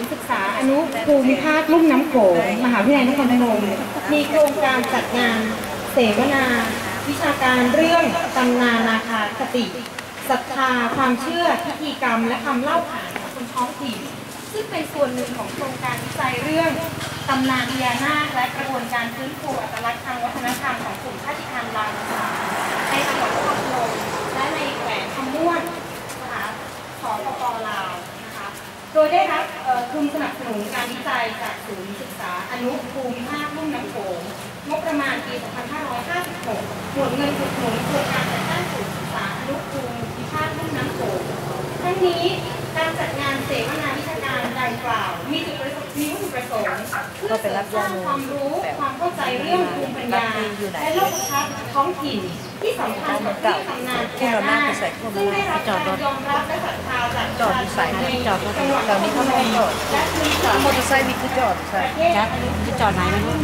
นย์ศึกษาอนุภูมิภาคลุ่มน้ำโขงมหาวิทยาลัยนครพนมมีโครงการจัดงานเสวนา วิชาการเรื่องตำนานนาคาคติศรัทธาความเชื่อพิธีกรรม และคำเล่าขานของคนท้องถิ่นซึ่งเป็นส่วนหนึ่งของโครงการวิจัยเรื่องตำนานพญานาคและกระบวนการฟื้นฟูอัตลักษณ์ โดยได้รับทุนสนับสนุนการวิจัยจากศูนย์ศึกษาอนุภูมิภาคลุ่มน้ำโขงงบประมาณปี 2556หมวดเงินอุดหนุนโครงการจัดตั้งศูนย์ศึกษาอนุภูมิภาคลุ่มน้ำโขงทั้งนี้การจัดงานเสวนาวิชาการรายกล่าว มีจุดประสงค์มีวัตถุประสงค์ เพื่อเสริมสร้างความรู้ความเข้าใจเรื่องภูมิปัญญาและโลกทัศน์ท้องถิ่นที่สำคัญกับเรื่องตำนานพญานาคซึ่งได้รับการยอมรับและศรัทธาจากจอดอยู่สายไหนจอดรถตอนนี้เขาไม่จอดมอเตอร์ไซค์มีคือจอดใช่จัดที่จอดไหนไม่รู้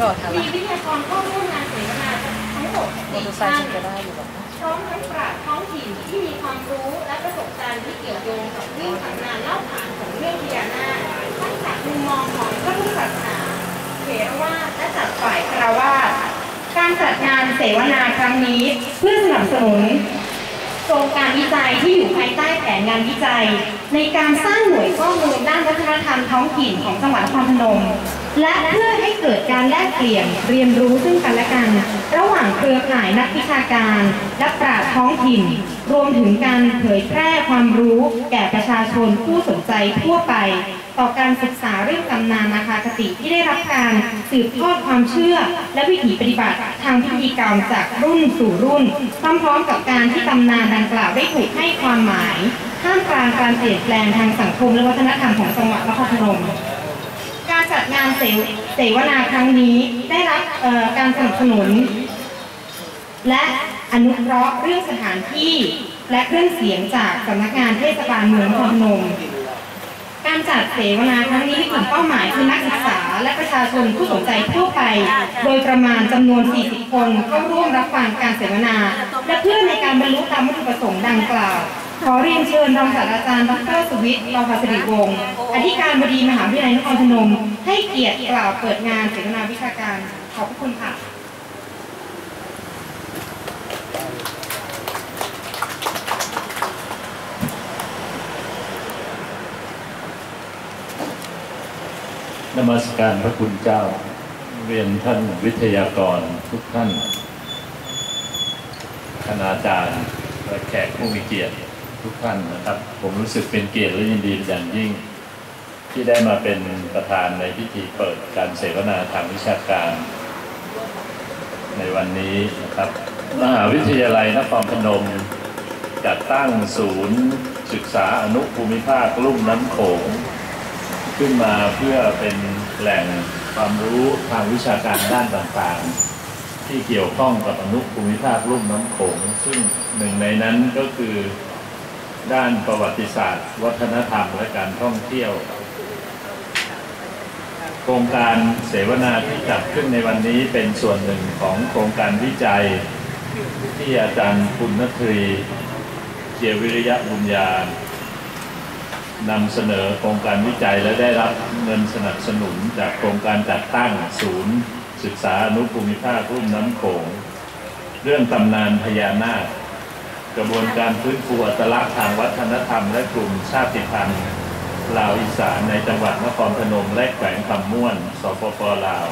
จอดอะไรมีวิทยากรเข้าร่วมงานเสวนาทั้งหมดมอสี่เตอร์ไซท่าค์นจะได้อยู่หรอพร้อมทั้งปราชญ์ท้องถิ่นที่มีความรู้และประสบการณ์ที่เกี่ยวโยงกับเรื่องตำนานเล่าขานของ การจัดงานเสวนาครั้งนี้ เพื่อสนับสนุนโครงการวิจัยที่อยู่ภายใต้แผนงานวิจัย ในการสร้างหน่วยข้อมูลด้านวัฒนธรรมท้องถิ่นของจังหวัดนครพนม และเพื่อให้เกิดการแลกเปลี่ยนเรียนรู้ซึ่งกันและกัน ระหว่างเครือข่ายนักวิชาการ และปราชญ์ท้องถิ่น รวมถึงการเผยแพร่ความรู้ แก่ประชาชนผู้สนใจทั่วไป ต่อการศึกษาเรื่องตำนานนาคาคติที่ได้รับการสืบทอดความเชื่อ และวิถีปฏิบัติทางพิธีกรรมจากรุ่นสู่รุ่นพร้อมๆกับการที่ตำนานดังกล่าวได้ถูกให้ความหมายท่ามกลางการเปลี่ยนแปลงทางสังคมและวัฒนธรรมของจังหวัดนครพนมการจัดงานเสวนาครั้งนี้ได้รับการสนับสนุน และอนุเคราะห์เรื่องสถานที่ และเครื่องเสียงจากสำนักงานเทศบาลเมืองนครพนม การจัดเสวนาครั้งนี้มีกลุ่มเป้าหมายคือนักศึกษา และประชาชนผู้สนใจทั่วไป โดยประมาณจำนวน 40 คนเข้าร่วมรับฟังการเสวนา และเพื่อในการบรรลุตามวัตถุประสงค์ดังกล่าว ขอเรียนเชิญรองศาสตราจารย์ดรสุวิทย์ลาภสิริวงศ์อธิการบดีมหาวิทยาลัยนครพนม ให้เกียรติกล่าวเปิดงานเสวนาวิชาการ ขอบพระคุณค่ะ นมัสการพระคุณเจ้า เรียนท่านวิทยากรทุกท่านคณาจารย์และแขกผู้มีเกียรติทุกท่านนะครับ ผมรู้สึกเป็นเกียรติและยินดีอย่างยิ่ง ที่ได้มาเป็นประธานในพิธีเปิดการเสวนาทางวิชาการ ในวันนี้นะครับ มหาวิทยาลัยนครพนมจัดตั้งศูนย์ ศึกษาอนุภูมิภาคลุ่มน้ำโขง ขึ้นมาเพื่อเป็นแหล่งความรู้ทางวิชาการด้านต่างๆ ที่เกี่ยวข้องกับอนุภูมิภาคลุ่มน้ำโขงซึ่งหนึ่งในนั้นก็คือด้านประวัติศาสตร์ วัฒนธรรมและการท่องเที่ยว โครงการเสวนาที่จัดขึ้นในวันนี้เป็นส่วนหนึ่งของโครงการวิจัย ที่อาจารย์ปุณณทรีเกียรติวิริยะบุญญา นำเสนอโครงการวิจัยและได้รับเงินสนับสนุนจากโครงการจัดตั้งศูนย์ ศึกษาอนุภูมิภาครุ่มน้ำโขง เรื่องตำนานพญานาค กระบวนการฟื้นฟูอัตลักษณ์ทางวัฒนธรรม และกลุ่มชาติพันธุ์ลาวอีสานในจังหวัดนครพนมและแขวงคำม่วน สปปลาว